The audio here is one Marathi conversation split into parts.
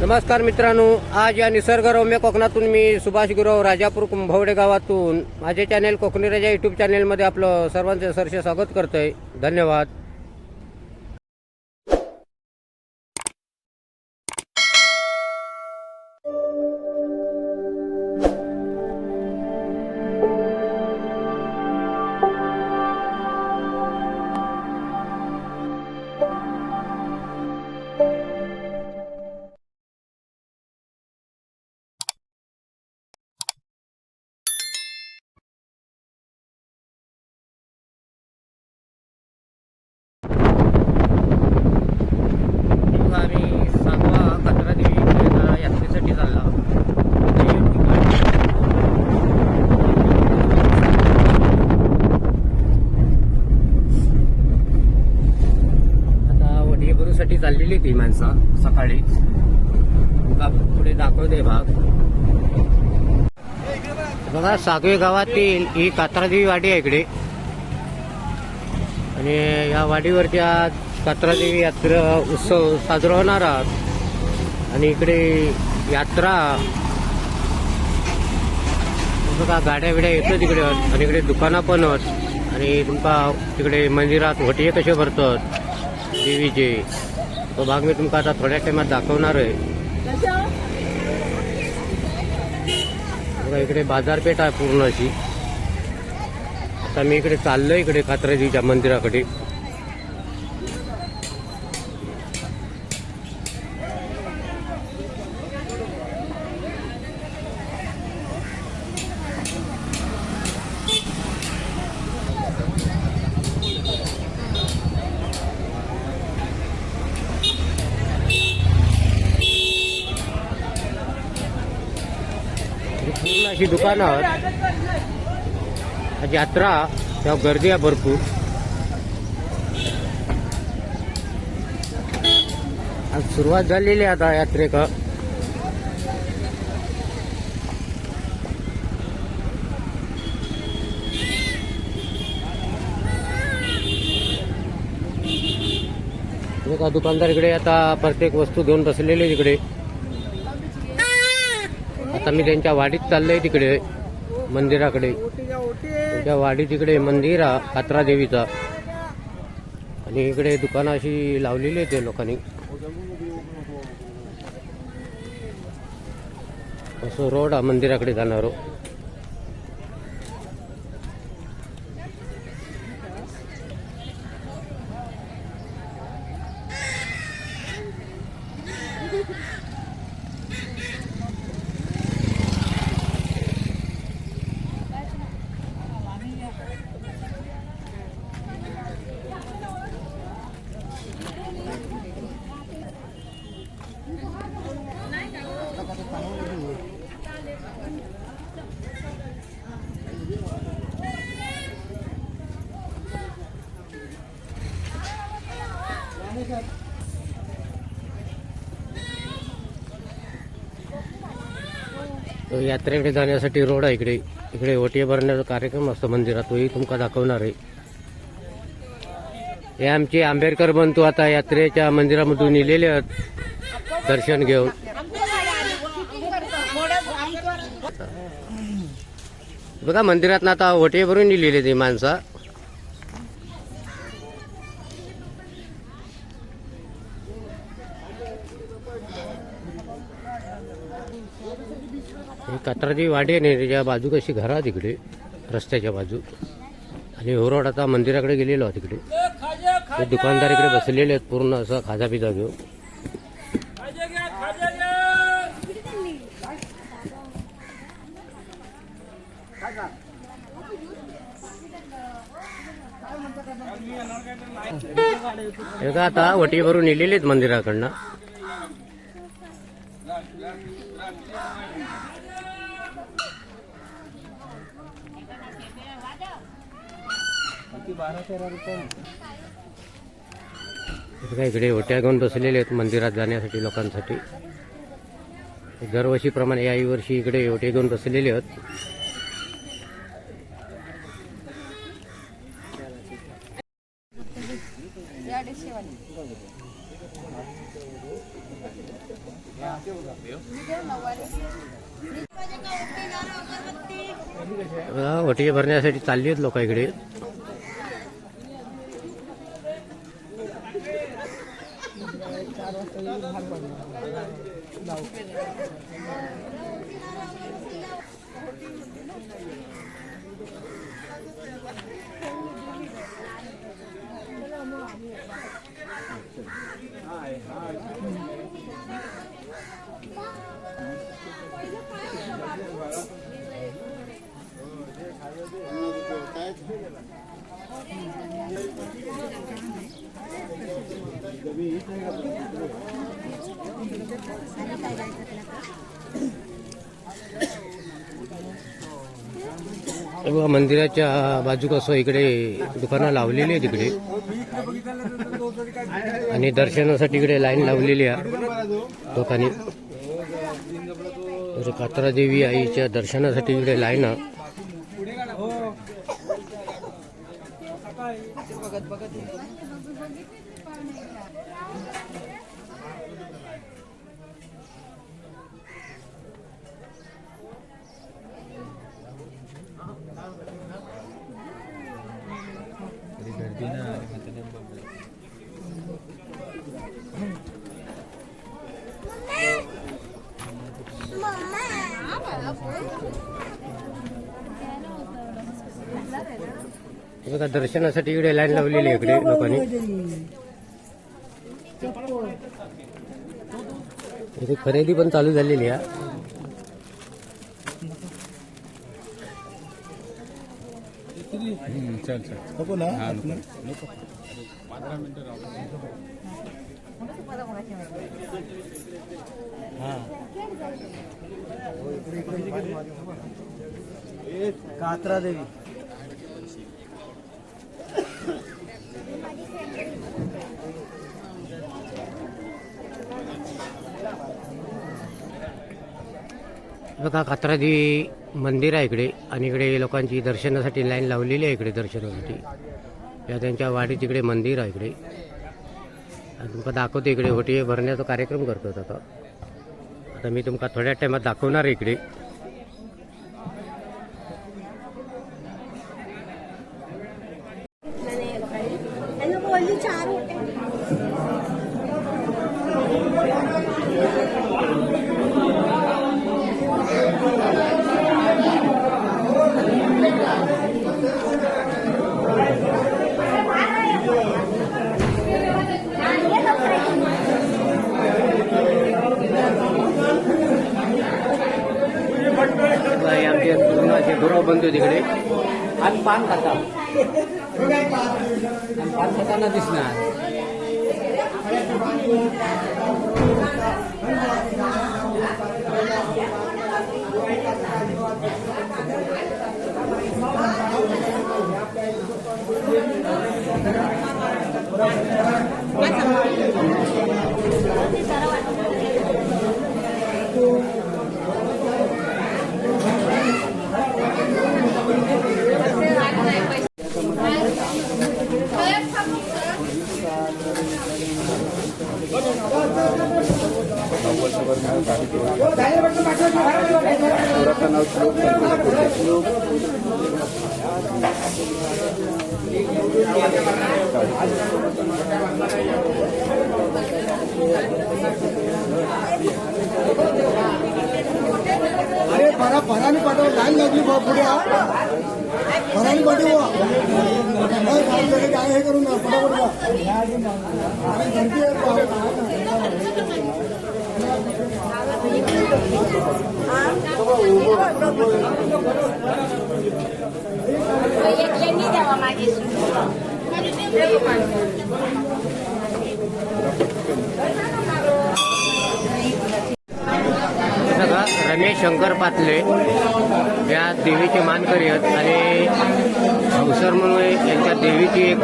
नमस्कार मित्रांनो आज या निसर्गरम्य कोकणातून मी सुभाष गुरव राजापूर कुंभवडे गावातून माझे चॅनेल कोकणी राजा युट्यूब चॅनेलमध्ये आपलं सर्वांचे सरसे स्वागत करतोय. धन्यवाद. ती माणसं सकाळी. तुमका पुढे दाखवते भाग. बघा सागवे गावातील ही कात्रादेवी वाडी आहे इकडे. आणि या वाडीवरती आज कात्रादेवी यात्रा उत्सव साजरा होणार आहात आणि इकडे यात्रा. बघा गाड्या बिड्या येतो तिकडे. आणि इकडे दुकानं पण आहेत. आणि तुमका तिकडे मंदिरात होटिये कसे भरतात? देवीचे. तो भाग मी तुमका आता थोड्या टायमात दाखवणार आहे. बघा इकडे बाजारपेठ आहे पूर्ण अशी आता मी इकडे चाललोय इकडे कात्रजीच्या मंदिराकडे ही पूर्ण अशी आज यात्रा तेव्हा गर्दी आहे भरपूर. आज सुरुवात झालेली आहे आता यात्रेक. दुकानदार इकडे आता प्रत्येक वस्तू घेऊन बसलेले तिकडे आता मी त्यांच्या वाडीत चाललोय तिकडे मंदिराकडे. त्यांच्या वाडी तिकडे मंदिर कात्रा देवीचा. आणि इकडे दुकानं अशी लावलेली आहेत त्या लोकांनी. असं रोड हा मंदिराकडे जाणार. यात्रेकडे जाण्यासाठी रोड आहे इकडे. इकडे ओटी भरण्याचा कार्यक्रम असतो मंदिरात. तोही तुमका दाखवणार आहे. हे आमचे आंबेडकर बंधू आता यात्रेच्या मंदिरामधून इलेले आहेत. दर्शन घेऊन. बघा मंदिरात आता ओटे भरून लिहिलेले ते माणसं. ही वाडी आहे त्याच्या बाजू कशी घरा तिकडे रस्त्याच्या बाजू. आणि होरोड आता मंदिराकडे गेलेलो आहे तिकडे. ते दुकानदार इकडे बसलेले आहेत पूर्ण असं खाजा पिजा घेऊन. हे का आता वटी भरून नेलेले आहेत मंदिराकडनं. काय इकडे ओट्या घेऊन बसलेले आहेत मंदिरात जाण्यासाठी लोकांसाठी. दरवर्षीप्रमाणे याही वर्षी इकडे ओटे घेऊन बसलेले आहेत. बघा भरण्यासाठी चालली आहेत लोक इकडे. बघा मंदिराच्या बाजू कसं इकडे दुकानं लावलेली आहे तिकडे आणि दर्शनासाठी इकडे लाईन लावलेली आहे लोकांनी. कात्रादेवी कात्रा देवी आईच्या दर्शनासाठी इकडे लाईन आहे. बघा दर्शनासाठी इकडे लाईन लावलेली आहे इकडे लोकांनी. इथे खरेदी पण चालू झालेली आहे. चल चल. नको ना. हा नको. कात्रा देवी. बघा कात्रादी मंदिर आहे इकडे आणि इकडे लोकांची दर्शनासाठी लाईन लावलेली आहे इकडे दर्शनासाठी. या त्यांच्या वाडीत इकडे मंदिर आहे इकडे. आणि तुमका दाखवतो इकडे होटी भरण्याचा कार्यक्रम करतो आता. आता मी तुमका थोड्या टायमात दाखवणार आहे इकडे. चार असे तिकडे. आणि पान खाता. आणि पान खाताना दिसणार. अरे भरा भराने पाठव लाईन लागली बा पुढे हा. भराने पाठव नाही, काय झालं, काय हे करून फटाफट बा. अरे गर्दी आहे बा. यांनी द्यावा माझी बघा रमेश शंकर पातले या देवीचे मानकरी आहेत आणि अवसर म्हणून यांच्या देवीची एक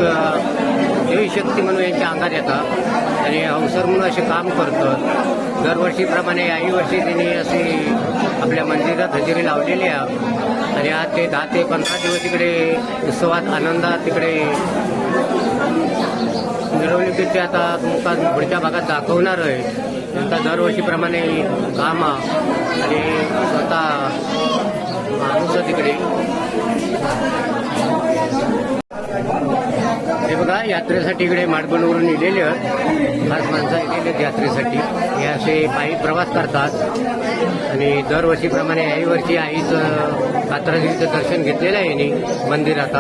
देवी शक्ती म्हणून यांच्या अंगात येतात आणि अवसर म्हणून असे काम करतात दरवर्षीप्रमाणे याही वर्षी त्यांनी असे आपल्या मंदिरात हजेरी लावलेली आहे. आणि आज ते दहा ते पंधरा दिवस इकडे उत्सवात आनंदात तिकडे मिरवणुकीचे आता तुमका पुढच्या भागात दाखवणार आहे त्यांचा दरवर्षीप्रमाणे काम आणि स्वतः माणूस तिकडे. हे बघा यात्रेसाठी इकडे माडबनवरून इलेले आहेत. खास माणसं इलेले यात्रेसाठी. हे असे पायी प्रवास करतात. आणि दरवर्षीप्रमाणे याही वर्षी आईच कात्रादेवीचं दर्शन घेतलेलं आहे यांनी मंदिरात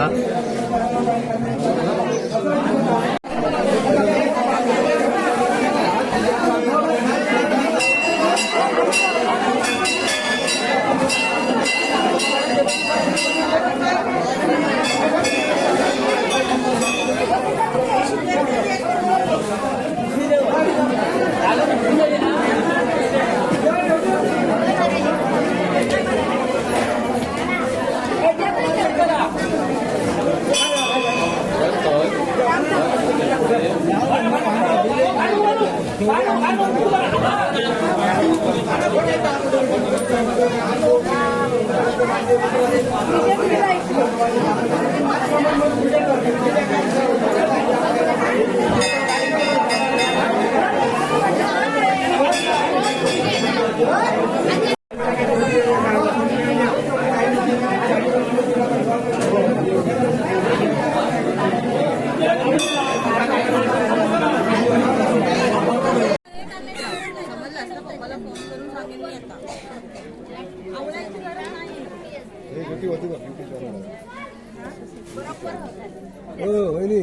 हो वहिनी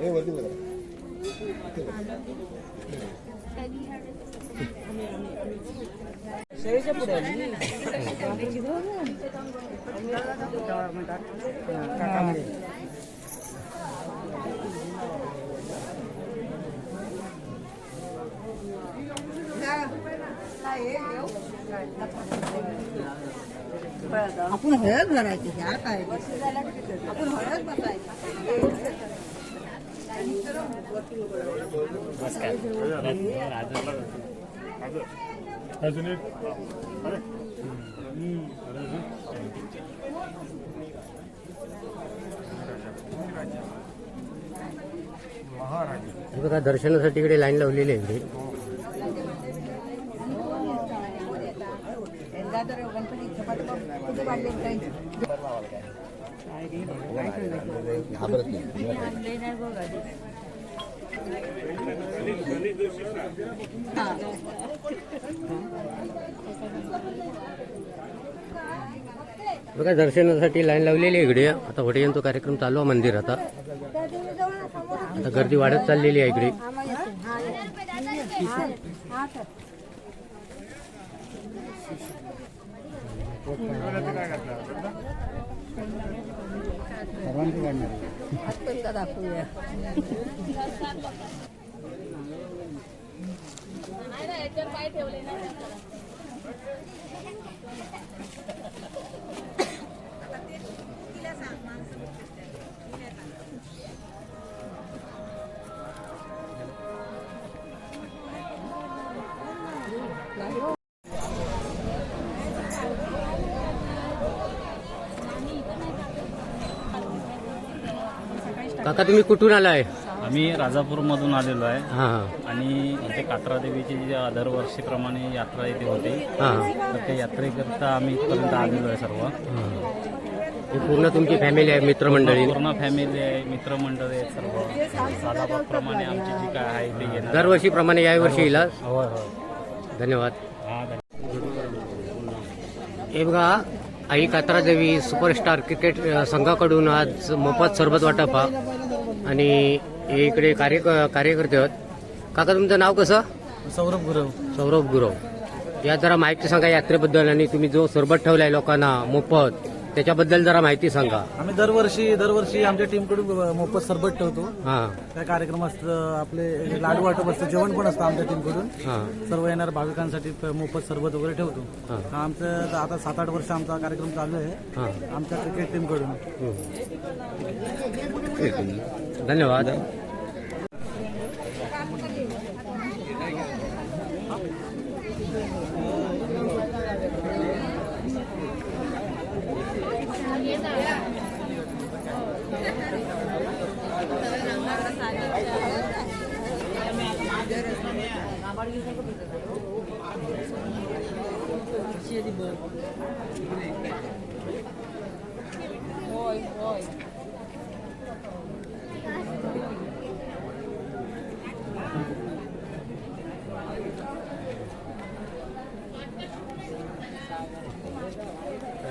हे वरती बघा आपण हळद भरायची ह्या काय आपण हळद बसायची. हे बघा दर्शनासाठी इकडे लाईन लावलेली आहे इकडे. बघा दर्शनासाठी लाईन लावलेली आहे इकडे. आता होटेयांचा कार्यक्रम चालू आहे मंदिरात आता. आता गर्दी वाढत चाललेली आहे इकडे. काका तुम्ही कुठून आलाय? आम्ही राजापूरमधून आलेलो आहे. हा. हा आणि इथे कात्रा देवीची जी दरवर्षीप्रमाणे यात्रा इथे होते. हा. तर त्या यात्रेकरता आम्ही इथपर्यंत आलेलो आहे सर्व. हा. पूर्ण तुमची फॅमिली आहे मित्रमंडळी? पूर्ण फॅमिली आहे मित्रमंडळ आहे सर्व. साधाबाप्रमाणे आमची जी काय आहे ते येणार. दरवर्षीप्रमाणे याही वर्षी येईल होय होय. धन्यवाद. हा धन्यवाद. हे बघा आई कात्रा देवी सुपरस्टार क्रिकेट संघाकडून आज मोफत सरबत वाटप. हा. आणि हे इकडे कार्य कार्यकर्ते आहेत. काका तुमचं नाव कसं? सौरभ गुरव. सौरभ गुरव. या जरा माहिती सांगा यात्रेबद्दल आणि तुम्ही जो सरबत ठेवलाय लोकांना मोफत. त्याच्याबद्दल जरा माहिती सांगा. आम्ही दरवर्षी दरवर्षी आमच्या टीमकडून मोफत सरबत ठेवतो. हा. काय कार्यक्रम असतं आपले लाडू वाटप असतं जेवण पण असतं आमच्या टीमकडून हा. सर्व येणार भाविकांसाठी मोफत सरबत वगैरे ठेवतो. हा. आमचं आता सात आठ वर्ष आमचा कार्यक्रम चालू आहे. आमच्या क्रिकेट टीमकडून धन्यवाद होय होय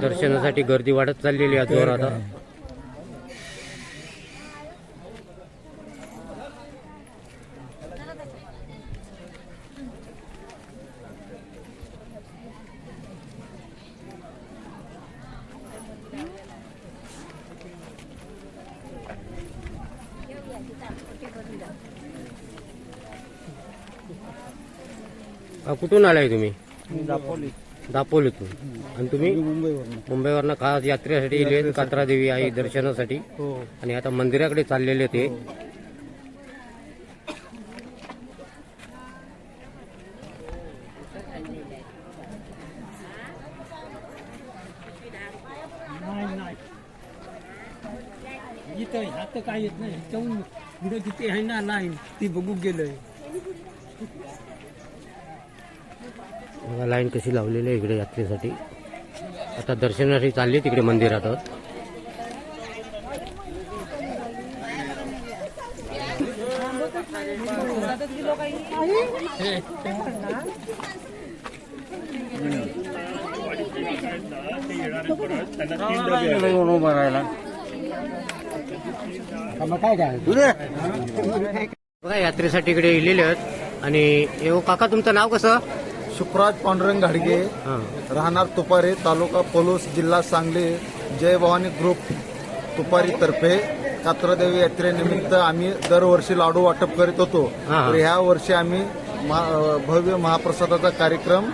दर्शनासाठी गर्दी वाढत चाललेली आहे जोरात. कुठून आलाय तुम्ही? दापोली. दापोलीतून. आणि तुम्ही? मुंबईवरून. मुंबईवरनं खास यात्रेसाठी गेले कात्रा देवी आई दर्शनासाठी. हो. आणि आता मंदिराकडे चाललेले ते. इथं आता काय येत नाही. किती आहे ना लाईन ती बघू गेलोय. बघा लाईन कशी लावलेली आहे इकडे यात्रेसाठी. आता दर्शनासाठी चालली तिकडे मंदिरात बघा यात्रेसाठी इकडे इलेले आहेत. आणि हो, काका तुमचं नाव कसं? शुभराज पांडुरंग घाडगे राहणार तुपारे तालुका पोलोस जिल्हा सांगली जय भवानी ग्रुप तुपारी तर्फे कात्रदेवी यात्रेनिमित्त आम्ही दरवर्षी लाडू वाटप करीत होतो. तर ह्या वर्षी आम्ही महा- भव्य महाप्रसादाचा कार्यक्रम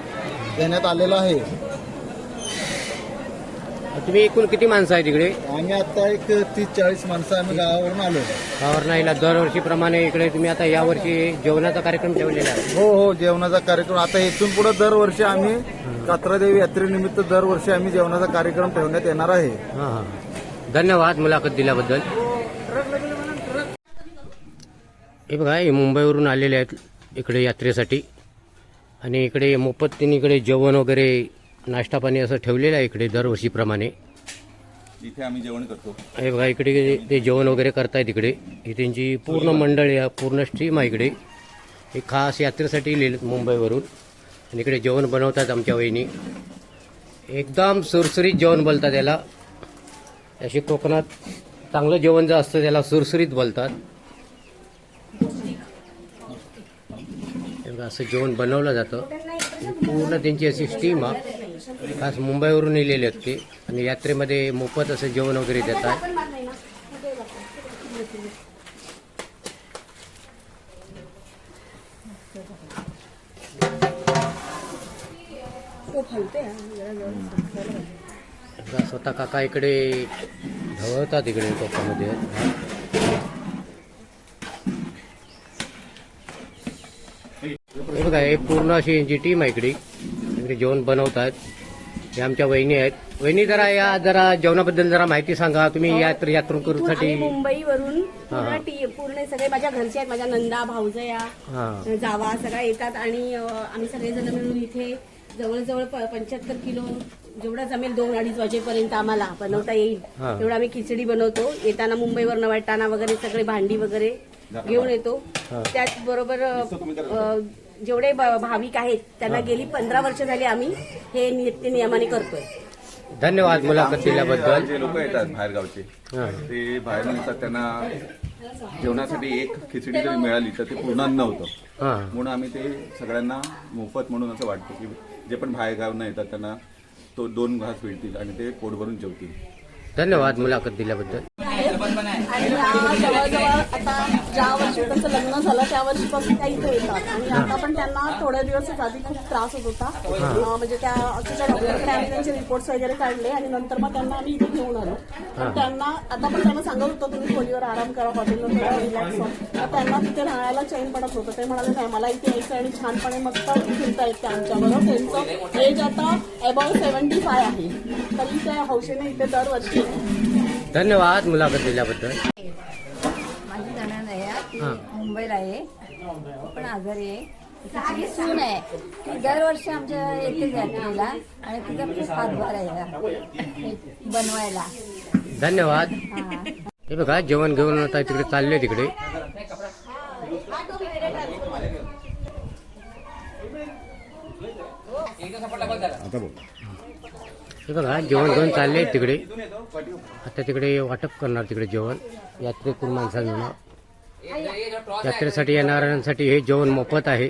देण्यात आलेला आहे. तुम्ही एकूण किती माणसं आहे तिकडे? आम्ही आता एक तीस चाळीस माणसं आम्ही गावावरून आलो. नाहीला दरवर्षीप्रमाणे इकडे तुम्ही आता यावर्षी जेवणाचा कार्यक्रम ठेवलेला आहे. हो हो जेवणाचा कार्यक्रम. आता इथून पुढे दरवर्षी आम्ही कात्रादेवी यात्रेनिमित्त दरवर्षी आम्ही जेवणाचा कार्यक्रम ठेवण्यात येणार आहे. हां हां. धन्यवाद मुलाखत दिल्याबद्दल. हे बघा हे मुंबईवरून आलेले आहेत इकडे यात्रेसाठी. आणि इकडे मोफत त्यांनी इकडे जेवण वगैरे नाश्ता पाणी असं ठेवलेलं आहे इकडे दरवर्षीप्रमाणे. इथे आम्ही जेवण करतो. हे बघा इकडे ते जेवण वगैरे करतायत इकडे. ही त्यांची पूर्ण मंडळी आहे पूर्ण स्ट्रीम आहे इकडे. हे खास यात्रेसाठी लिहिलं मुंबईवरून. आणि इकडे जेवण बनवतात आमच्या वहिनी. एकदम सुरसुरीत जेवण बोलतात त्याला. असे कोकणात चांगलं जेवण जे असतं त्याला सुरसुरीत बोलतात. हे असं जेवण बनवलं जातं. पूर्ण त्यांची अशी स्टीम आहे. खास मुंबईवरून येलेले आहेत ते. आणि यात्रेमध्ये मोफत असं जेवण वगैरे देतात. स्वतः काका इकडे ढवळतात इकडे कोकणामध्ये हे बघा हे पूर्ण अशी यांची टीम आहे इकडे. इकडे जेवण बनवतात. हे आमच्या वहिनी आहेत. वहिनी जरा या जरा जेवणाबद्दल जरा माहिती सांगा. तुम्ही यात्र इथून यात्रेकरूसाठी आम्ही मुंबईवरून. हा, हा. पूर्ण टी- पूर्ण सगळे माझ्या घरचे आहेत. माझ्या नंदा भाऊजया हां. जावा सगळ्या येतात. आणि अ, आम्ही सगळेजण मिळून इथे जवळजवळ पंच्याहत्तर किलो जेवढा जमेल दोन अडीच वाजेपर्यंत आम्हाला बनवता येईल. हा. तेवढं आम्ही खिचडी बनवतो. येताना मुंबईवरनं वाटताना वगैरे सगळे भांडी वगैरे घेऊन येतो. हा. त्याचबरोबर अ, अ, जेवढे भाविक आहेत त्यांना गेली पंधरा वर्ष झाली आम्ही हे नित्य नियमाने करतोय. धन्यवाद मुलाखत दिल्याबद्दल. जे लोक येतात बाहेर गावचे हां. ते बाहेर येतात त्यांना जेवणासाठी एक खिचडी जरी मिळाली तर ते पूर्ण अन्न होतं. हां. म्हणून आम्ही ते सगळ्यांना मोफत म्हणून असं वाटतं की जे पण बाहेरगावनं येतात त्यांना तो दोन घास मिळतील आणि ते पोट भरून जेवतील. धन्यवाद मुलाखत दिल्याबद्दल. आणि या जवळजवळ आता ज्या वर्षी त्यांचं लग्न झालं त्या वर्षीपासून त्या इथे येतात आणि आता पण त्यांना थोड्या दिवसच आधी खूप त्रास होत होता अं, म्हणजे त्या अक्षरशः डॉक्टरकडे आम्ही त्यांचे रिपोर्ट्स वगैरे काढले आणि नंतर मग त्यांना आम्ही इथे घेऊन आलो. पण त्यांना आता पण त्यांना सांगत होतो तुम्ही खोलीवर आराम करा हॉटेलवर थोडा रिलॅक्स व्हा. तर त्यांना तिथे राहायला चैन पडत होतं. ते म्हणाले नाही मला इथे यायचं आणि छानपणे मस्त फिरता येते आमच्याबरोबर त्यांचं एज आता अबाउट सेव्हन्टी फाय आहे. तरी त्या हौशेने इथे दरवर्षी. धन्यवाद मुलाखत दिल्याबद्दल. माझी जणांना आहे. ती हां. मुंबईला आहे. पण आजारी आहे. तिची सून आहे ती दरवर्षी आमच्या यात्रेला आणि तिचा खूप हातभार आहे हे. बनवायला. धन्यवाद. हा. हे बघा जेवण घेऊन आता तिकडे चालले तिकडे. हे बघा जेवण घेऊन चालले तिकडे. आता तिकडे वाटप करणार तिकडे जेवण. यात्रेतून माणसांना यात्रेसाठी येणाऱ्यांसाठी हे जेवण मोफत आहे.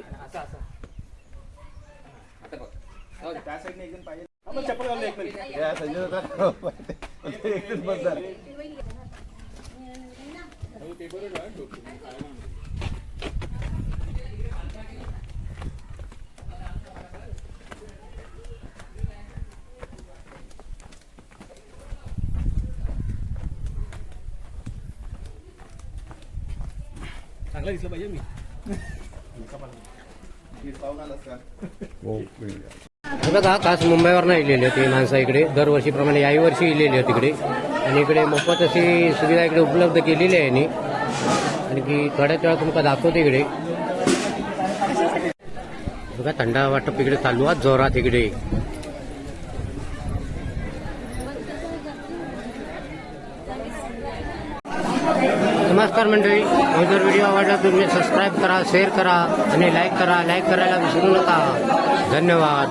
चांगला दिसलं पाहिजे मी. बघा खास मुंबईवर नाही इलेले ते माणसं इकडे. दरवर्षीप्रमाणे याही वर्षी इलेले आहेत तिकडे आणि इकडे मोफत अशी सुविधा इकडे उपलब्ध केलेली आहे यांनी. आणखी थोड्याच वेळा तुमका दाखवते इकडे. बघा थंड वाटप इकडे चालू आहे जोरात इकडे. नमस्कार मंडळी आवडला तुम्ही सबस्क्राईब करा शेअर करा आणि लाईक करा. लाईक करायला विसरू नका. धन्यवाद.